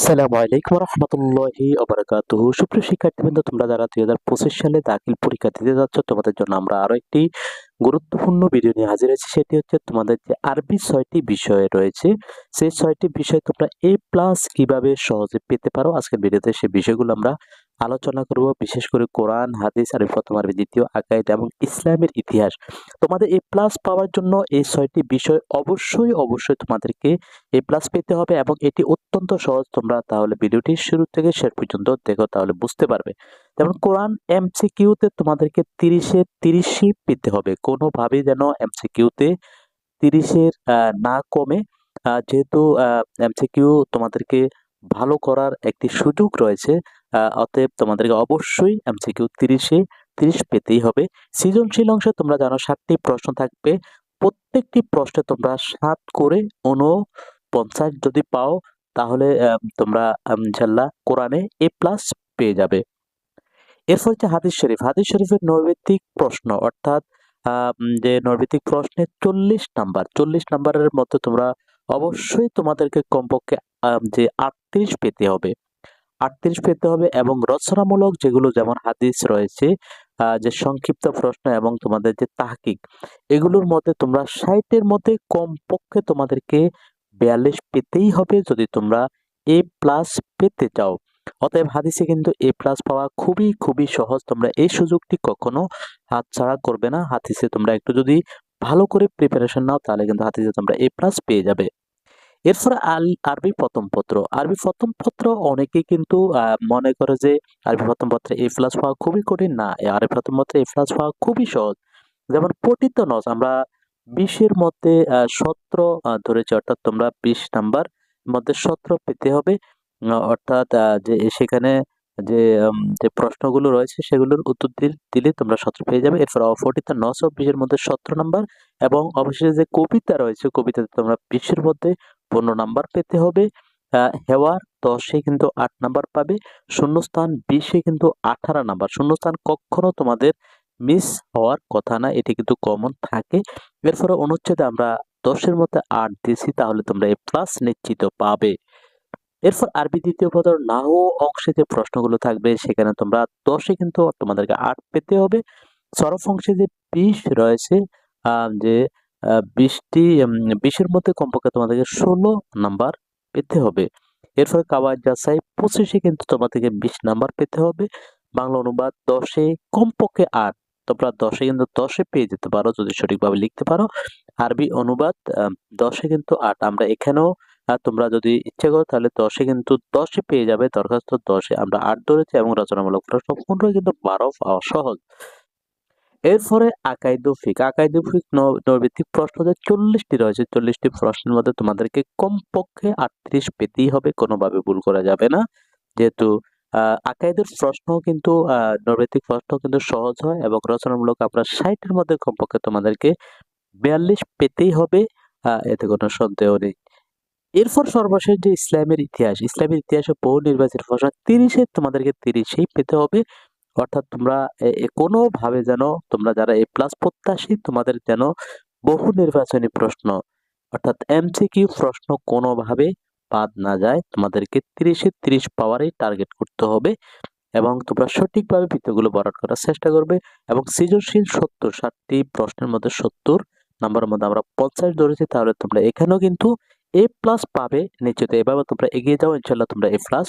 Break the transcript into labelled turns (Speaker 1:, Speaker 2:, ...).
Speaker 1: আসসালামু আলাইকুম রহমতুল্লাহি অবরাকাত সুপ্রিয় শিক্ষার্থীবৃন্দ, তোমরা যারা দুই হাজার পঁচিশ সালে দাখিল পরীক্ষা দিতে যাচ্ছ, তোমাদের জন্য আমরা আরও একটি গুরুত্বপূর্ণ ভিডিও নিয়ে হাজির হয়েছি। সেটি হচ্ছে তোমাদের যে আরবি ছয়টি বিষয় রয়েছে, সেই ছয়টি বিষয় তোমরা এ প্লাস কীভাবে সহজে পেতে পারো? আজকের ভিডিওতে সেই বিষয়গুলো আমরা আলোচনা করব, বিশেষ করে কোরআন, হাদিস আর প্রথম আরবি, দ্বিতীয় আকাইদ এবং ইসলামের ইতিহাস। তোমাদের এ প্লাস পাওয়ার জন্য এই ছয়টি বিষয় অবশ্যই অবশ্যই তোমাদেরকে এ প্লাস পেতে হবে এবং এটি অত্যন্ত সহজ। তোমরা তাহলে ভিডিওটি শুরু থেকে শেষ পর্যন্ত দেখো, তাহলে বুঝতে পারবে। যেমন কোরআন এমসিকিউতে তোমাদেরকে তিরিশে তিরিশই পেতে হবে। কোনোভাবেই যেন এমসিকিউতে তিরিশের না কমে। যেহেতু এমসিকিউ তোমাদেরকে ভালো করার একটি সুযোগ রয়েছে অতএব তোমাদেরকে অবশ্যই এমসিকিউ তিরিশে, তিরিশ পেতেই হবে। সৃজনশীল অংশে তোমরা জানো ষাটটি প্রশ্ন থাকবে। প্রত্যেকটি প্রশ্নে তোমরা সাত করে উনপঞ্চাশ যদি পাও, তাহলে তোমরা ইনশাল্লাহ কোরআনে এ প্লাস পেয়ে যাবে। এরপর হচ্ছে হাদিস শরীফ। হাদিস শরীফের নৈবেদিক প্রশ্ন, অর্থাৎ যে নৈবেদিক প্রশ্নে চল্লিশ নাম্বার, চল্লিশ নাম্বারের মধ্যে তোমরা অবশ্যই তোমাদেরকে কমপক্ষে যে আটত্রিশ পেতে হবে। আটত্রিশ পেতে হবে এবং রচনামূলক যেগুলো যেমন হাদিস রয়েছে যে সংক্ষিপ্ত প্রশ্ন এবং তোমাদের যে তাহকিক, এগুলোর মধ্যে তোমরা ষাটের মধ্যে কমপক্ষে তোমাদেরকে বিয়াল্লিশ পেতেই হবে যদি তোমরা এ প্লাস পেতে চাও। অতএব হাদিসে কিন্তু এ প্লাস পাওয়া খুবই খুবই সহজ। তোমরা এই সুযোগটি কখনো হাতছাড়া করবে না। হাদিসে তোমরা একটু যদি ভালো করে প্রিপারেশন নাও, তাহলে কিন্তু হাদিসে তোমরা এ প্লাস পেয়ে যাবে। এরপরে আরবি প্রথম পত্র। আরবি প্রথম পত্র অনেকেই কিন্তু মনে করে যে আরবি প্রথম পত্রে এ প্লাস পাওয়া খুবই কঠিন। না আরবি প্রথম পত্রে এ প্লাস পাওয়া খুবই সহজ। যেমন পঠিত নজ আমরা বিশের মধ্যে সতেরো ধরেছি, অর্থাৎ তোমরা বিশ নাম্বার মধ্যে সতেরো পেতে হবে। অর্থাৎ যে, সেখানে যে যে প্রশ্নগুলো রয়েছে সেগুলোর উত্তর দিল- দিলে তোমরা সত্র পেয়ে যাবে। এরপর অফটিত নশো বিশের মধ্যে সতেরো নাম্বার এবং অবশেষে যে কবিতা রয়েছে, কবিতাতে তোমরা বিশের মধ্যে পনেরো নাম্বার পেতে হবে। হেওয়ার দশে কিন্তু আট নাম্বার পাবে। শূন্যস্থান বিশে কিন্তু আঠারো নাম্বার। শূন্যস্থান কখনো তোমাদের মিস হওয়ার কথা না, এটি কিন্তু কমন থাকে। এরপরে অনুচ্ছেদে আমরা দশের মধ্যে আট দিয়েছি, তাহলে তোমরা এ প্লাস নিশ্চিত পাবে। এরপর আরবি দ্বিতীয় পদর নাহু অংশে যে প্রশ্নগুলো থাকবে, সেখানে তোমরা দশে কিন্তু তোমাদেরকে আট পেতে হবে। সরফ অংশে যে বিশ রয়েছে যে বিশটি বিশের মধ্যে কমপক্ষে তোমাদেরকে ষোলো নাম্বার পেতে হবে। এরপরে কাওয়াজ যাচাই পঁচিশে কিন্তু তোমাদেরকে বিশ নাম্বার পেতে হবে। বাংলা অনুবাদ দশে কমপক্ষে আট। তোমরা দশে কিন্তু দশে পেয়ে যেতে পারো, যদি সঠিকভাবে লিখতে পারো। আরবি অনুবাদ দশে কিন্তু আট। আমরা এখানেও তোমরা যদি ইচ্ছে করো তাহলে দশে কিন্তু দশে পেয়ে যাবে। দরখাস্ত দশে। আমরা আট ধরেছি এবং রচনামূলক প্রশ্ন পনেরো কিন্তু বারো সহজ। এরপরে আকাইদুফিক আকাইদুফিক নৈবেদিক প্রশ্ন যে চল্লিশটি রয়েছে, চল্লিশটি প্রশ্নের মধ্যে তোমাদেরকে কমপক্ষে আটত্রিশ পেতেই হবে, কোনোভাবে ভুল করা যাবে না। যেহেতু আকাইদের প্রশ্ন কিন্তু নৈবেদিক প্রশ্ন কিন্তু সহজ হয় এবং রচনামূলক আমরা ষাটের মধ্যে কমপক্ষে তোমাদেরকে বিয়াল্লিশ পেতেই হবে এতে কোনো সন্দেহ নেই। এরপর সর্বশেষ যে ইসলামের ইতিহাস, ইসলামের ইতিহাসে বহু নির্বাচনের প্রশ্ন, তিরিশে তোমাদেরকে তিরিশেই পেতে হবে। অর্থাৎ তোমরা কোনোভাবে যেন তোমরা যারা এ প্লাস প্রত্যাশী, তোমাদের যেন বহু নির্বাচনী প্রশ্ন, অর্থাৎ এমসিকিউ প্রশ্ন কোনোভাবে বাদ না যায়। তোমাদেরকে তিরিশে তিরিশ পাওয়ারই টার্গেট করতে হবে এবং তোমরা সঠিকভাবে বৃত্তগুলো বরাদ করার চেষ্টা করবে এবং সৃজনশীল সত্তর, ষাটটি প্রশ্নের মধ্যে সত্তর নাম্বারের মধ্যে আমরা পঞ্চাশ ধরেছি, তাহলে তোমরা এখানেও কিন্তু এ প্লাস পাবে। নিশ্চিত এভাবে তোমরা এগিয়ে যাও ইনশাল্লাহ তোমরা এ প্লাস